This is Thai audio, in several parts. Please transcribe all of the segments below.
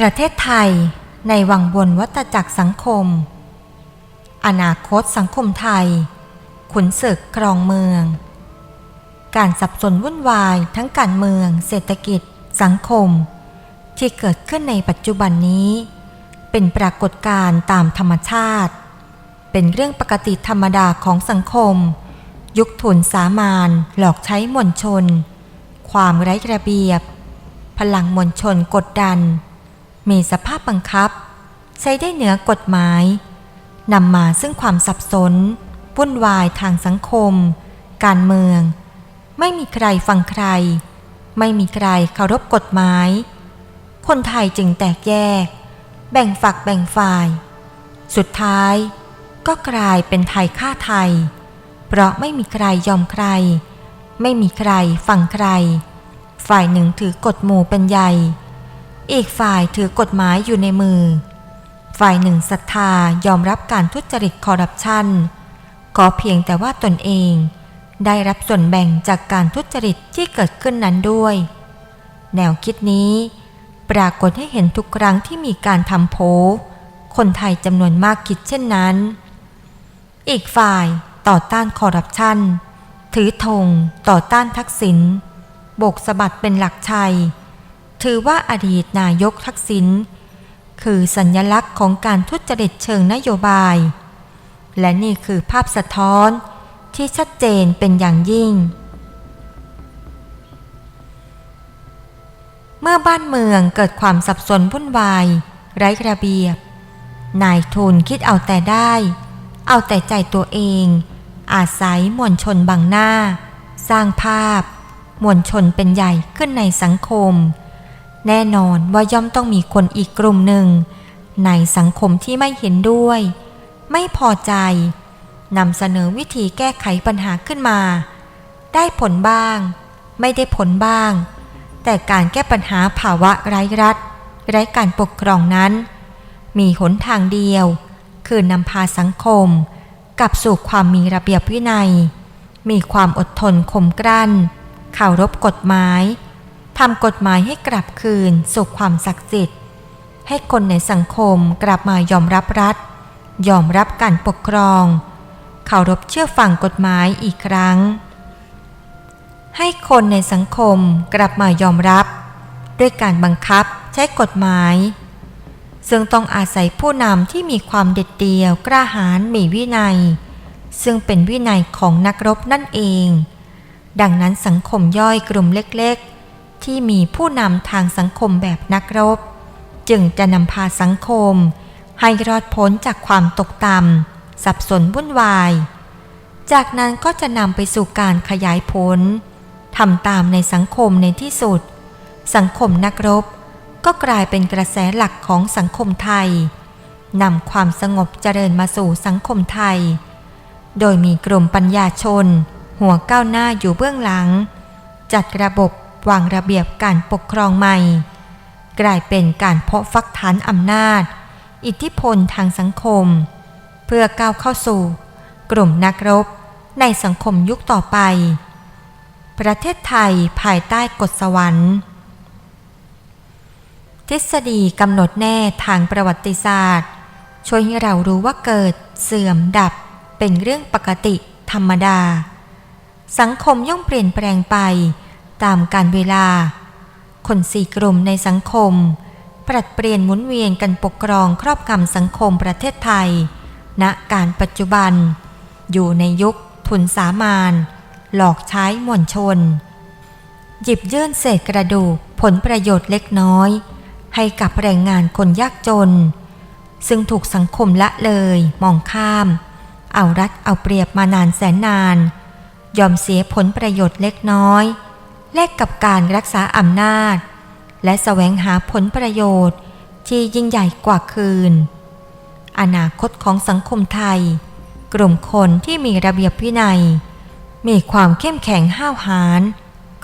ประเทศไทยในวังวนวัตจักรสังคม อนาคตสังคมไทย ขุนศึกครองเมือง การสับสนวุ่นวายทั้งการเมือง เศรษฐกิจ สังคม ที่เกิดขึ้นในปัจจุบันนี้ เป็นปรากฏการณ์ตามธรรมชาติ เป็นเรื่องปกติธรรมดาของสังคม ยุคทุนสามานหลอกใช้มวลชน ความไร้ระเบียบ พลังมวลชนกดดัน มีสภาพบังคับ ใช้ได้เหนือกฎหมายนำมาซึ่งความสับสน วุ่นวายทางสังคม การเมือง ไม่มีใครฟังใคร ไม่มีใครเคารพกฎหมาย คนไทยจึงแตกแยก แบ่งฝักแบ่งฝ่าย สุดท้ายก็กลายเป็นไทยฆ่าไทย เพราะไม่มีใครยอมใคร ไม่มีใครฟังใคร ฝ่ายหนึ่งถือกฎหมู่เป็นใหญ่ อีกฝ่ายถือกฎหมายอยู่ในมือ ฝ่ายหนึ่งศรัทธายอมรับการทุจริตคอร์รัปชัน ขอเพียงแต่ว่าตนเอง ได้รับส่วนแบ่งจากการทุจริตที่เกิดขึ้นนั้นด้วย แนวคิดนี้ ปรากฏให้เห็นทุกครั้งที่มีการทำโพลคนไทยจำนวนมากคิดเช่นนั้น อีกฝ่ายต่อต้านคอร์รัปชัน ถือธงต่อต้านทักษิณโบกสะบัดเป็นหลักชัย ถือว่าอดีตนายกทักษิณคือสัญญลักษณ์ของการทุจริตเชิงนโยบาย และนี่คือภาพสะท้อนที่ชัดเจนเป็นอย่างยิ่ง เมื่อบ้านเมืองเกิดความสับสนวุ่นวาย ไร้ระเบียบ นายทุนคิดเอาแต่ได้ เอาแต่ใจตัวเอง อาศัยมวลชนบังหน้า สร้างภาพ มวลชนเป็นใหญ่ขึ้นในสังคม แน่นอนว่าย่อมต้องมีคนอีกกลุ่มหนึ่ง ในสังคมที่ไม่เห็นด้วย ไม่พอใจนำเสนอวิธีแก้ไขปัญหาขึ้นมา ได้ผลบ้าง ไม่ได้ผลบ้าง แต่การแก้ปัญหาภาวะไร้รัฐ ไร้การปกครองนั้น มีหนทางเดียว คือนำพาสังคมกลับสู่ความมีระเบียบวินัย มีความอดทนข่มกลั้นเคารพกฎหมาย ทำกฎหมายให้กลับคืนสู่ความศักดิ์สิทธิ์ ให้คนในสังคมกลับมายอมรับรัฐ ยอมรับการปกครองเคารพเชื่อฟังกฎหมายอีกครั้ง ให้คนในสังคมกลับมายอมรับ ด้วยการบังคับใช้กฎหมาย ซึ่งต้องอาศัยผู้นำที่มีความเด็ดเดี่ยวกล้าหาญมีวินัย ซึ่งเป็นวินัยของนักรบนั่นเอง ดังนั้นสังคมย่อยกลุ่มเล็กๆ ที่มีผู้นำทางสังคมแบบนักรบ จึงจะนำพาสังคม ให้รอดพ้นจากความตกต่ำสับสนวุ่นวาย จากนั้นก็จะนำไปสู่การขยายผลทำตามในสังคมในที่สุด สังคมนักรบ ก็กลายเป็นกระแสหลักของสังคมไทยนำความสงบเจริญมาสู่สังคมไทย โดยมีกลุ่มปัญญาชน หัวก้าวหน้าอยู่เบื้องหลัง จัดระบบ วางระเบียบการปกครองใหม่ กลายเป็นการเพาะฟักฐานอำนาจ อิทธิพลทางสังคม เพื่อก้าวเข้าสู่ กลุ่มนักรบในสังคมยุคต่อไป ประเทศไทยภายใต้กฎสวรรค์ทฤษฎีกำหนดแน่ทางประวัติศาสตร์ ช่วยให้เรารู้ว่าเกิดเสื่อมดับเป็นเรื่องปกติธรรมดา สังคมย่อมเปลี่ยนแปลงไป ตามการเวลา คนสี่กลุ่มในสังคม ปรับเปลี่ยนหมุนเวียนกันปกครองครอบคำสังคมประเทศไทย ณการปัจจุบัน อยู่ในยุคทุนสามานหลอกใช้มวลชน หยิบยื่นเศษกระดูกผลประโยชน์เล็กน้อย ให้กับแรงงานคนยากจน ซึ่งถูกสังคมละเลยมองข้าม เอารัดเอาเปรียบมานานแสนนาน ยอมเสียผลประโยชน์เล็กน้อย แลกกับการรักษาอำนาจ และแสวงหาผลประโยชน์ที่ยิ่งใหญ่กว่าคืน อนาคตของสังคมไทย กลุ่มคนที่มีระเบียบวินัย มีความเข้มแข็งห้าวหาญ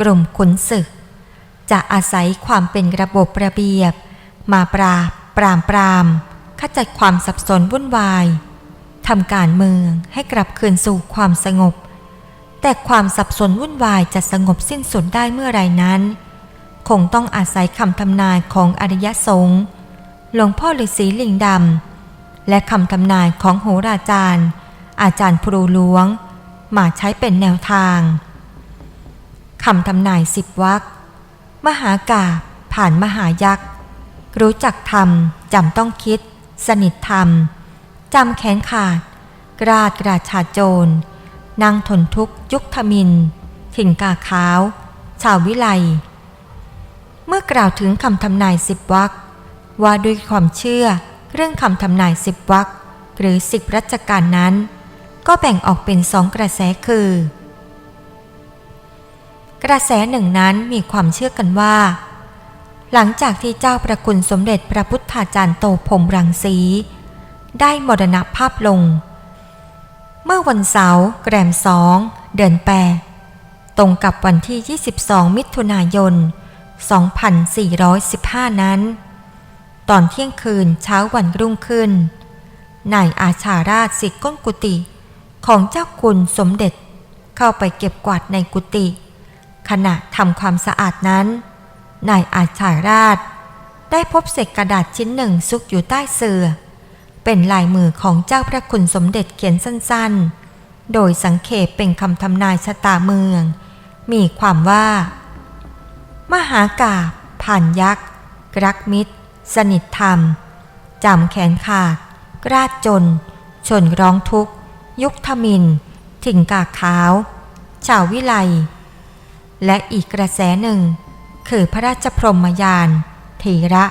กลุ่มขุนศึก จะอาศัยความเป็นระบบระเบียบ มาปราบ ปรามปรามขจัดความสับสนวุ่นวายทำการเมืองให้กลับคืนสู่ความสงบ แต่ความสับสนวุ่นวายจะสงบสิ้นสุดได้เมื่อไรนั้น คงต้องอาศัยคำทำนายของอริยสงฆ์หลวงพ่อฤาษีลิงดำและคำทำนายของโหราจารย์ อาจารย์พรูหลวง มาใช้เป็นแนวทางคำทำนายสิบวักมหากาผ่านมหายักษ์ รู้จักธรรมจำต้องคิด สนิทธรรมจำแขนขาดกราดกราชาโจร นั่งทนทุกข์ยุคทมิน ถิ่นกาขาว ชาววิไล เมื่อกล่าวถึงคำทำนายสิบวักว่าด้วยความเชื่อเรื่องคำทำนายสิบวักหรือสิบรัชการนั้น ก็แบ่งออกเป็นสองกระแสคือ กระแสหนึ่งนั้นมีความเชื่อกันว่า หลังจากที่เจ้าประคุณสมเด็จพระพุทธาจารย์โตพรมรังสี ได้มรณภาพลง เมื่อวันเสาร์แกรมสองเดือนแปดตรงกับวันที่ 22 มิถุนายน 2415 นั้น ตอนเที่ยงคืนเช้าวันรุ่งขึ้น นายอาชาราชสิทธิก้นกุฏิของเจ้าคุณสมเด็จเข้าไปเก็บกวาดในกุฏิขณะทำความสะอาดนั้น นายอาชาราชได้พบเศษกระดาษชิ้นหนึ่งซุกอยู่ใต้เสื่อ เป็นลายมือของเจ้าพระคุณสมเด็จเขียนสั้นๆ โดยสังเขปเป็นคำทำนายชะตาเมือง มีความว่า มหากาพย์ผ่านยักษ์ รักมิตร สนิทธรรม จำแขนขาด กราดจน ชนร้องทุกข์ ยุคทมิน ถิ่งกาขาว ชาววิไล และอีกกระแสหนึ่ง คือพระราชพรหมยานเถระ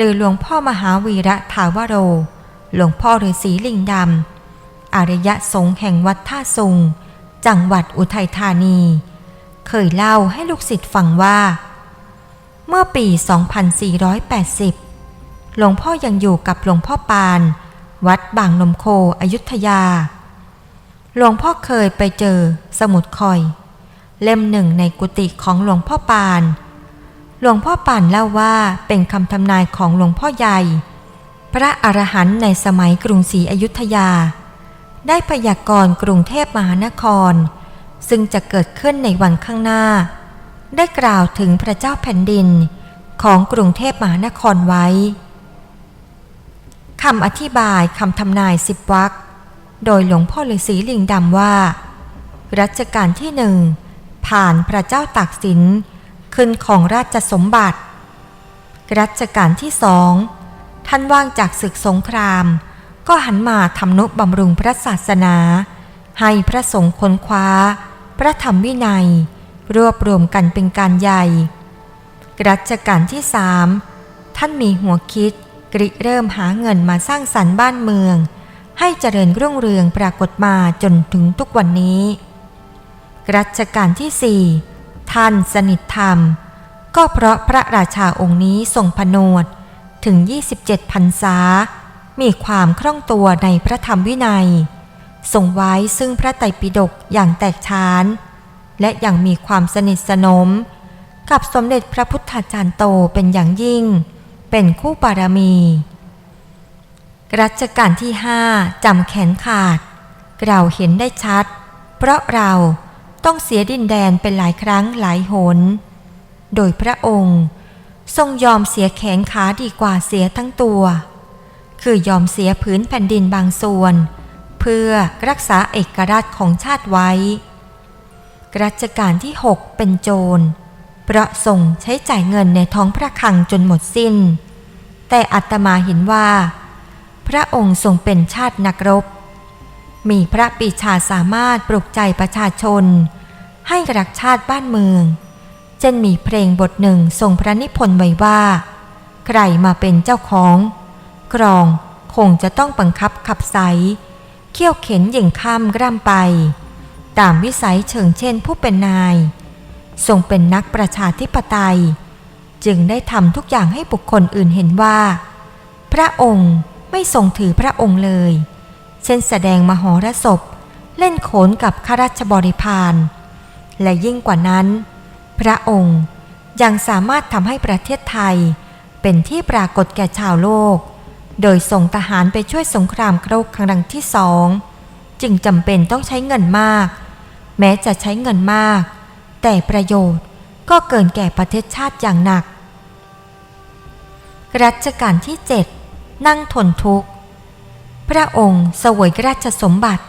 หรือหลวงพ่อมหาวีระถาวโร หลวงพ่อฤาษีลิงดำอริยสงฆ์แห่งวัดท่าซุง จังหวัดอุทัยธานี เคยเล่าให้ลูกศิษย์ฟังว่า เมื่อปี 2480 หลวงพ่อยังอยู่กับหลวงพ่อปาน วัดบางนมโคอยุธยา หลวงพ่อเคยไปเจอสมุดคอย เล่มหนึ่งในกุฏิของหลวงพ่อปาน หลวงพ่อปานเล่าว่าเป็นคำทำนายของหลวงพ่อใหญ่ พระอรหันต์ในสมัยกรุงศรีอยุธยา ได้พยากรณ์กรุงเทพมหานคร ซึ่งจะเกิดขึ้นในวันข้างหน้า ได้กล่าวถึงพระเจ้าแผ่นดินของกรุงเทพมหานครไว้คำอธิบายคำทำนายสิบวักโดยหลวงพ่อฤาษีลิงดำว่า รัชกาลที่หนึ่งผ่านพระเจ้าตากสิน ขึ้นของราชสมบัติ รัชกาลที่สองท่านว่างจากศึกสงคราม ก็หันมาทำนุบำรุงพระศาสนา ให้พระสงฆ์ค้นคว้า พระธรรมวินัย รวบรวมกันเป็นการใหญ่ รัชกาลที่สามท่านมีหัวคิดกริเริ่มหาเงินมาสร้างสรรค์บ้านเมือง ให้เจริญรุ่งเรืองปรากฏมาจนถึงทุกวันนี้ รัชกาลที่สี่ ท่านสนิทธรรม ก็เพราะพระราชาองค์นี้ทรงผนวดถึง 27พรรษา มีความคล่องตัวในพระธรรมวินัย ทรงไว้ซึ่งพระไตรปิฎกอย่างแตกฉาน และยังมีความสนิทสนม กับสมเด็จพระพุทธาจารย์โตเป็นอย่างยิ่ง เป็นคู่บารมี รัชกาลที่ห้าจำแขนขาด เราเห็นได้ชัด เพราะเรา ต้องเสียดินแดนเป็นหลายครั้งหลายหน โดยพระองค์ ทรงยอมเสียแขนขาดีกว่าเสียทั้งตัว คือยอมเสียพื้นแผ่นดินบางส่วน เพื่อรักษาเอกราชของชาติไว้ รัชกาลที่หกเป็นโจร เพราะทรงใช้จ่ายเงินในท้องพระคลังจนหมดสิ้น แต่อัตมาเห็นว่า พระองค์ทรงเป็นชาตินักรบ มีพระปีชาสามารถปลุกใจประชาชน ให้รักชาติบ้านเมือง เช่นมีเพลงบทหนึ่งทรงพระนิพนธ์ไว้ว่า ใครมาเป็นเจ้าของ กรองคงจะต้องบังคับขับไสเขี่ยวเข็นยิ่งข้ามกร่ำไป ตามวิสัยเชิงเช่นผู้เป็นนาย ทรงเป็นนักประชาธิปไตย จึงได้ทำทุกอย่างให้บุคคลอื่นเห็นว่า พระองค์ไม่ทรงถือพระองค์เลย เช่นแสดงมหรสพ เล่นโขนกับข้าราชบริพาร และยิ่งกว่านั้น พระองค์ยังสามารถทำให้ประเทศไทย เป็นที่ปรากฏแก่ชาวโลก โดยส่งทหารไปช่วยสงครามโรคครั้งที่สอง จึงจำเป็นต้องใช้เงินมาก แม้จะใช้เงินมาก แต่ประโยชน์ก็เกินแก่ประเทศชาติอย่างหนัก รัชกาลที่เจ็ดนั่งทนทุกข์ พระองค์เสวยราชสมบัติ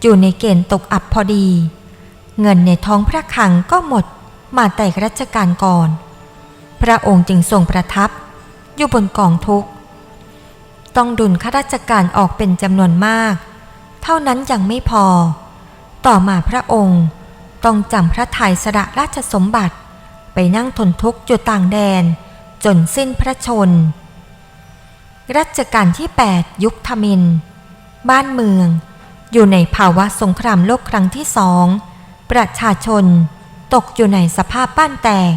อยู่ในเกณฑ์ตกอับพอดี เงินในท้องพระคลังก็หมดมาแต่รัชกาลก่อน พระองค์จึงทรงประทับ อยู่บนกองทุกข์ ต้องดุลข้าราชการออกเป็นจำนวนมาก เท่านั้นยังไม่พอ ต่อมาพระองค์ต้องจำพระทัยสละราชสมบัติ ไปนั่งทนทุกข์อยู่ต่างแดน จนสิ้นพระชน รัชกาลที่ 8 ยุคธมิน บ้านเมือง อยู่ในภาวะสงครามโลกครั้งที่สอง ประชาชน ตกอยู่ในสภาพบ้านแตก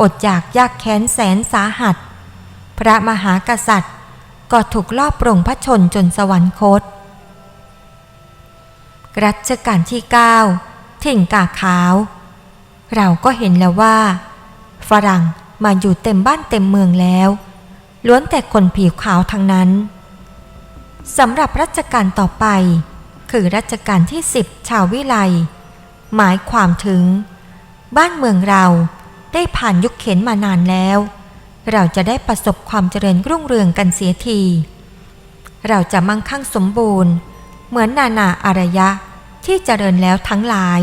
อดอยากยากแค้นแสนสาหัส พระมหากษัตริย์ ก็ถูกลอบปรงพระชนจนสวรรคต รัชกาลที่ 9 ถิ่งกาขาว เราก็เห็นแล้วว่า ฝรั่งมาอยู่เต็มบ้านเต็มเมืองแล้ว ล้วนแต่คนผิวขาวทั้งนั้นสำหรับรัชกาลต่อไป คือรัชกาลที่10ชาววิไลหมายความถึง บ้านเมืองเราได้ผ่านยุคเข็นมานานแล้ว เราจะได้ประสบความเจริญรุ่งเรืองกันเสียที เราจะมั่งคั่งสมบูรณ์ เหมือนนานาอารยะที่เจริญแล้วทั้งหลาย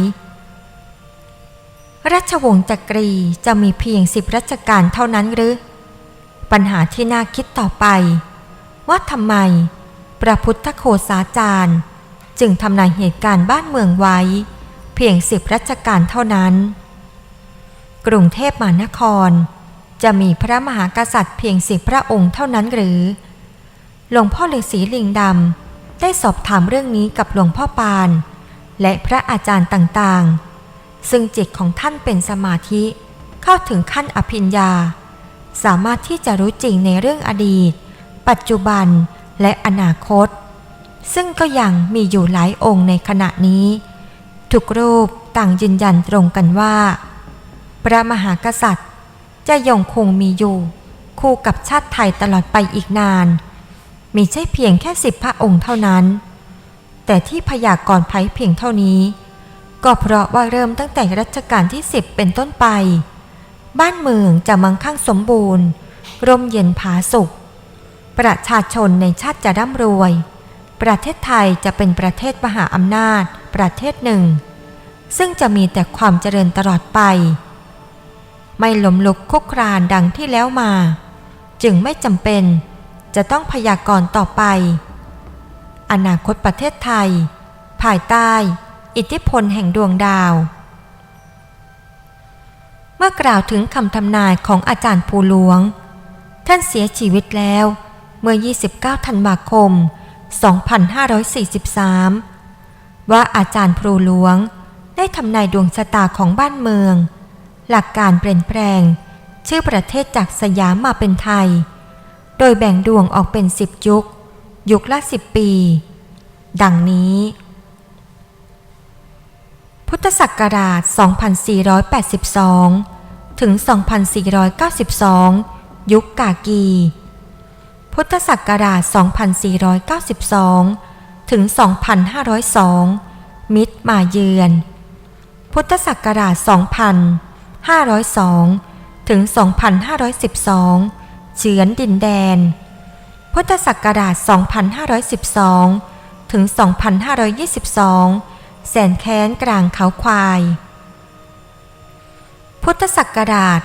รัชวงศ์จักรีจะมีเพียงสิบรัชกาลเท่านั้นหรือ ปัญหาที่น่าคิดต่อไป ว่าทำไมพระพุทธโคสาจารย์ จึงทำนายเหตุการณ์บ้านเมืองไว้ เพียงสิบรัชกาลเท่านั้น กรุงเทพมหานคร จะมีพระมหากษัตริย์เพียงสิบพระองค์เท่านั้นหรือ หลวงพ่อฤาษีลิงดำได้สอบถามเรื่องนี้กับหลวงพ่อปาน และพระอาจารย์ต่างๆ ซึ่งจิตของท่านเป็นสมาธิเข้าถึงขั้นอภิญญา สามารถที่จะรู้จริงในเรื่องอดีต ปัจจุบันและอนาคต ซึ่งก็ยังมีอยู่หลายองค์ในขณะนี้ ทุกรูปต่างยืนยันตรงกันว่า พระมหากษัตริย์ จะยังคงมีอยู่ คู่กับชาติไทยตลอดไปอีกนานมีใช่เพียงแค่สิบพระองค์เท่านั้น แต่ที่พยากรณ์ไพ่เพียงเท่านี้ ก็เพราะว่าเริ่มตั้งแต่รัชกาลที่สิบเป็นต้นไป บ้านเมืองจะมั่งคั่งสมบูรณ์ ร่มเย็นผาสุข ประชาชนในชาติจะร่ำรวย ประเทศไทยจะเป็นประเทศมหาอำนาจ ประเทศหนึ่ง ซึ่งจะมีแต่ความเจริญตลอดไป ไม่หลมลุกคุกครานดังที่แล้วมา จึงไม่จำเป็นจะต้องพยากรณ์ต่อไป อนาคตประเทศไทย ภายใต้ อิทธิพลแห่งดวงดาว เมื่อกล่าวถึงคำทำนายของอาจารย์ภูหลวง ท่านเสียชีวิตแล้ว เมื่อ 29 ธันวาคม 2543 ว่าอาจารย์ภูหลวงได้ทำนายดวงชะตาของบ้านเมือง หลักการเปลี่ยนแปลง ชื่อประเทศจากสยามมาเป็นไทย โดยแบ่งดวงออกเป็นสิบยุค ยุคละสิบปี ดังนี้ พุทธศักราช 2482 ถึง 2492 ยุคกากี พุทธศักราช 2492 ถึง 2502 มิตรมาเยือน พุทธศักราช 2502 ถึง 2512 เฉือนดินแดน พุทธศักราช 2512 ถึง 2522 แสนแค้นกลางเขาควาย พุทธศักราช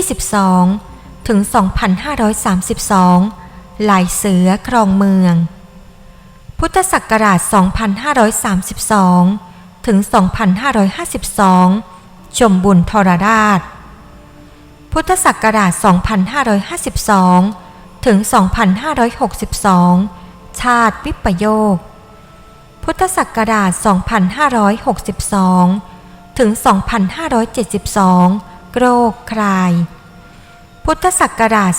2522 ถึง 2532ลายเสือครองเมือง พุทธศักราช 2532 ถึง 2552 ชมบุญทรราช พุทธศักราช 2552 ถึง 2562 ชาติวิปโยค พุทธศักราช 2562 ถึง 2572 โรคคลาย พุทธศักราช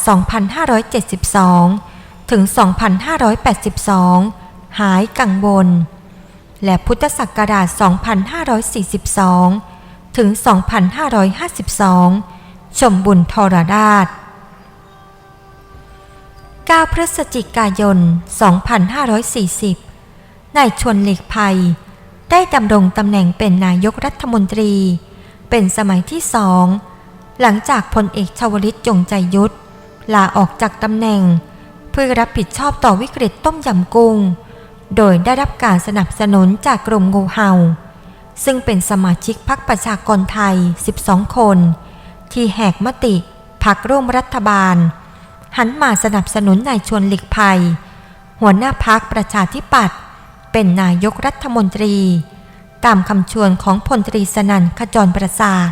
2572 ถึง 2582 หายกังวล และพุทธศักราช 2542 ถึง 2552 ชมบุญทรราช9พฤศจิกายน 2540 นายชวนหลีกภัย ได้ดำรงตำแหน่งเป็นนายกรัฐมนตรี เป็นสมัยที่สอง หลังจากพลเอกชวลิตจงใจยุทธลาออกจากตำแหน่ง เพื่อรับผิดชอบต่อวิกฤตต้มยำกุ้ง โดยได้รับการสนับสนุนจากกรมงูเห่า ซึ่งเป็นสมาชิกพรรคประชากรไทย 12 คน ที่แหกมติพักร่วมรัฐบาล หันมาสนับสนุนนายชวนหลีกภัย หัวหน้าพักประชาธิปัตย์ เป็นนายกรัฐมนตรี ตามคำชวนของพลตรีสนันขจรประสาท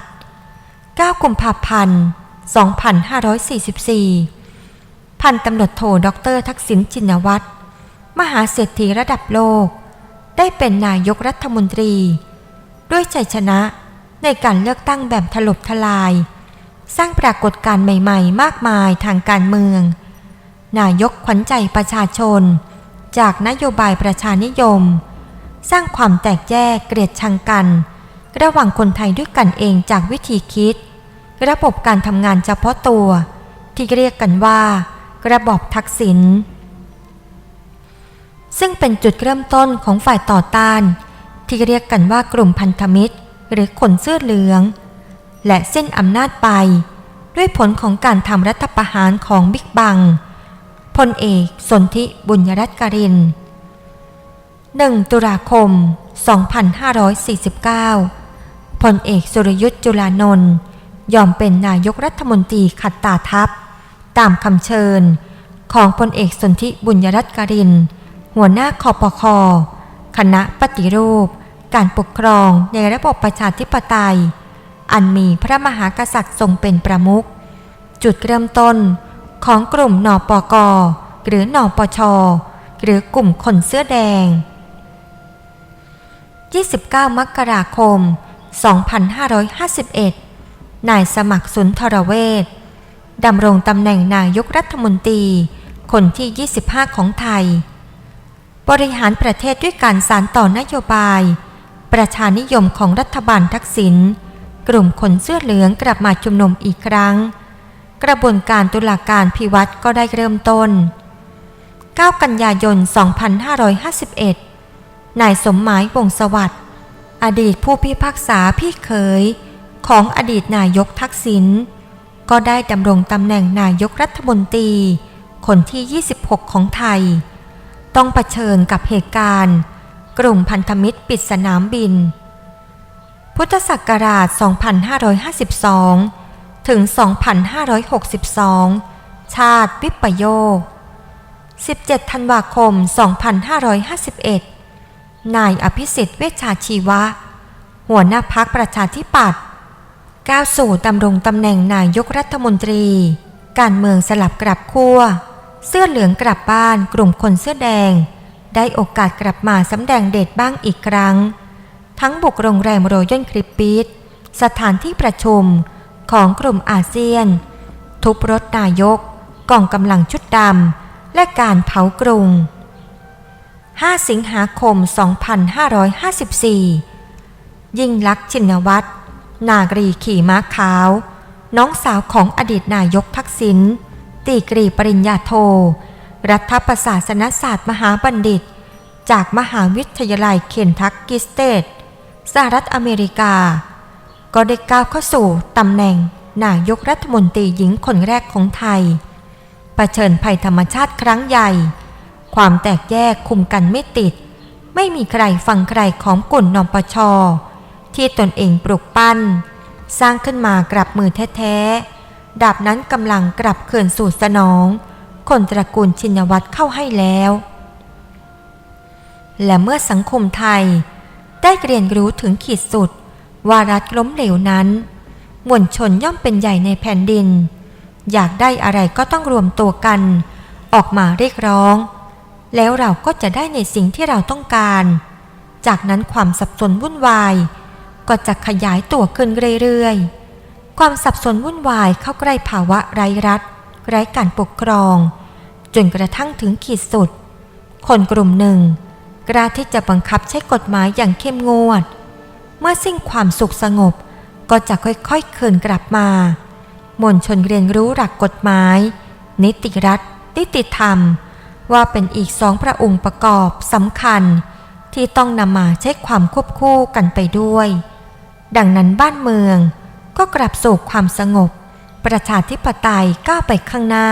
9 กุมภาพันธ์ 2544 พันตำรวจโทดอกเตอรทักษิณชินวัตร มหาเศรษฐีระดับโลก ได้เป็นนายกรัฐมนตรี ด้วยชัยชนะในการเลือกตั้งแบบถล่มทลาย สร้างปรากฏการณ์ใหม่ ๆ มากมายทางการเมือง นายกขวัญใจประชาชน จากนโยบายประชานิยม สร้างความแตกแยกเกลียดชังกัน ระหว่างคนไทยด้วยกันเองจากวิธีคิด ระบบการทำงานเฉพาะตัว ที่เรียกกันว่า ระบอบทักษิณซึ่งเป็นจุดเริ่มต้นของฝ่ายต่อต้าน ที่เรียกกันว่ากลุ่มพันธมิตร หรือขนเสื้อเหลือง และเส้นอำนาจไป ด้วยผลของการทำรัฐประหารของบิ๊กบัง พลเอกสนธิบุญยรัตน์การิน1ตุลาคม 2549 พลเอกสุรยุทธ์จุลานนท์ยอมเป็นนายกรัฐมนตรีขัดตาทัพ ตามคำเชิญ ของพลเอกสนธิบุญยรัตน์การิน หัวหน้าคอปคอคณะปฏิรูป การปกครองในระบบประชาธิปไตย อันมีพระมหากษัตริย์ทรงเป็นประมุข จุดเริ่มต้น ของกลุ่มนปก หรือนปช หรือกลุ่มคนเสื้อแดง 29 มกราคม 2551 นายสมัครสุนทรเวชดำรงตำแหน่งนายกรัฐมนตรี คนที่ 25 ของไทย บริหารประเทศด้วยการสานต่อนโยบาย ประชานิยมของรัฐบาลทักษิณ กลุ่มคนเสื้อเหลืองกลับมาชุมนุมอีกครั้ง กระบวนการตุลาการพิวัตรก็ได้เริ่มต้น 9 กันยายน 2551 นายสมหมายวงศสวัสดิ์อดีตผู้พิพากษาพี่เขยของอดีตนายกทักษิณก็ได้ดำรงตำแหน่งนายกรัฐมนตรี คนที่ 26 ของไทย ต้องเผชิญกับเหตุการณ์ กลุ่มพันธมิตรปิดสนามบิน พุทธศักราช 2552 ถึง 2562 ชาติวิปโยค17 ธันวาคม 2551 นายอภิสิทธิ์เวชชาชีวะ หัวหน้าพักประชาธิปัตย์ก้าวสู่ดำรงตำแหน่งนายกรัฐมนตรี การเมืองสลับกลับขั้ว เสื้อเหลืองกลับบ้านกลุ่มคนเสื้อแดง ได้โอกาสกลับมาสำแดงเดชบ้างอีกครั้ง ทั้งบุกโรงแรมโรยัลคริปปิสสถานที่ประชุม ของกลุ่มอาเซียน ทุบรถนายก กองกำลังชุดดำ และการเผากรุง 5 สิงหาคม 2554 ยิ่งลักษณ์ชินวัตร นากรีขี่ม้าขาว น้องสาวของอดีตนายกทักษิณ ตีกรีปริญญาโท รัฐประศาสนศาสตร์มหาบัณฑิต จากมหาวิทยาลัยเคนทักกิสเตทสหรัฐอเมริกา ก็ได้ก้าวเข้าสู่ตำแหน่งนายกรัฐมนตรีหญิงคนแรกของไทยเผชิญภัยธรรมชาติครั้งใหญ่ ความแตกแยกคุมกันไม่ติด ไม่มีใครฟังใครของกลุ่มนปช ที่ตนเองปลุกปั้น สร้างขึ้นมากลับมือแท้ๆ ดาบนั้นกำลังกลับเขื่อนสู่สนอง คนตระกูลชินวัตรเข้าให้แล้ว และเมื่อสังคมไทยได้เรียนรู้ถึงขีดสุด ว่ารัฐล้มเหลวนั้น มวลชนย่อมเป็นใหญ่ในแผ่นดิน อยากได้อะไรก็ต้องรวมตัวกัน ออกมาเรียกร้อง แล้วเราก็จะได้ในสิ่งที่เราต้องการ จากนั้นความสับสนวุ่นวาย ก็จะขยายตัวขึ้นเรื่อยๆ ความสับสนวุ่นวายเข้าใกล้ภาวะไร้รัฐ ไร้การปกครอง จนกระทั่งถึงขีดสุด คนกลุ่มหนึ่งกล้าที่จะบังคับใช้กฎหมายอย่างเข้มงวด เมื่อสิ้นความสุขสงบ ก็จะค่อยๆคืนกลับมามวลชนเรียนรู้หลักกฎหมาย นิติรัฐ นิติธรรม ว่าเป็นอีกสองพระองค์ประกอบสำคัญ ที่ต้องนำมาใช้ความควบคู่กันไปด้วย ดังนั้นบ้านเมืองก็กลับสู่ความสงบ ประชาธิปไตยก้าวไปข้างหน้า